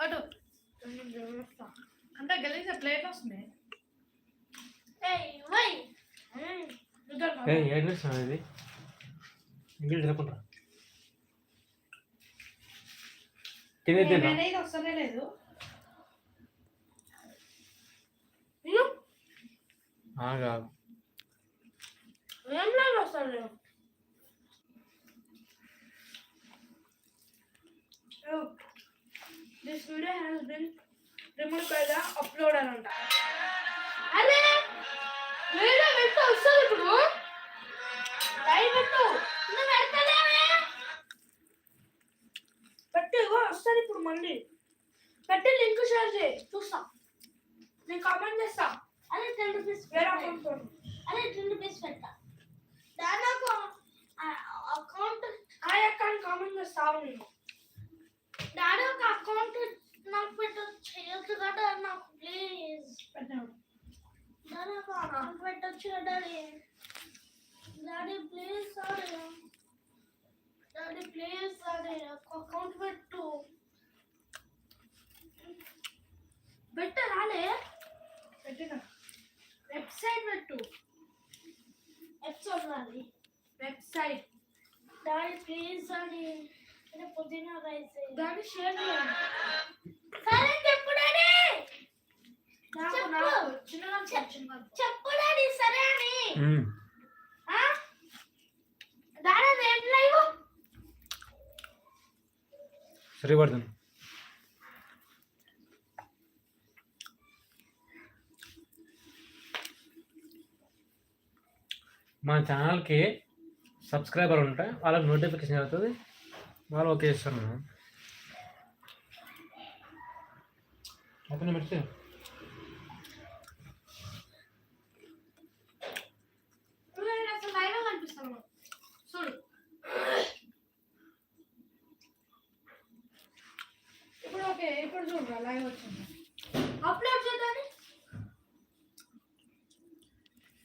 అటు అంటే గలీజ్ ప్లేట్ వస్తుంది ఇది? ఇంగ్లీష్ తినకుండా? తినేది వస్తనే లేదు. కాదు. ఏం లేదు వస్తాను this video has been remove by the uploader అంట. అరే వీడియో పెట్టు వస్తుంది ఇప్పుడు. లైవ్ పెట్టు. నువ్వు పెడతలేవే. పెట్టు వస్తుంది ఇప్పుడు మళ్ళీ. పెట్టి లింక్ షేర్ చేయి. చూస్తా. నేను కామెంట్ చేస్తా. అదే టెన్ రూపీస్ వేరే అకౌంట్ అదే టెన్ రూపీస్ పెట్టా దాదాపు అకౌంట్ ఆ అకౌంట్ కామెంట్ చేస్తావు నేను డాడీ ఒక అకౌంట్ నాకు పెట్టు చేయొచ్చు కదా నాకు ప్లీజ్ పెట్టాను డాడీ ఒక అకౌంట్ పెట్టొచ్చు కదా daddy daddy please sorry daddy please sorry ఒక అకౌంట్ పెట్టు పెట్టు రాలే పెట్టిన వెబ్సైట్ పెట్టు episode daddy website daddy please daddy అదే పుదీనా రైస్ దాన్ని షేర్ చేయండి. సరే చెప్పు డాడీ. చెప్పు. డాడీ సరే అని. పడుతుంది మా ఛానల్కి సబ్స్క్రైబర్ ఉంటే వాళ్ళకి నోటిఫికేషన్ అవుతుంది వాళ్ళు ఓకే చేస్తారు మనం అతను పెడితే నేను అసలు లైవ్ కనిపిస్తాను చూడు ఇప్పుడు ఓకే ఇప్పుడు చూడరా లైవ్ వచ్చింది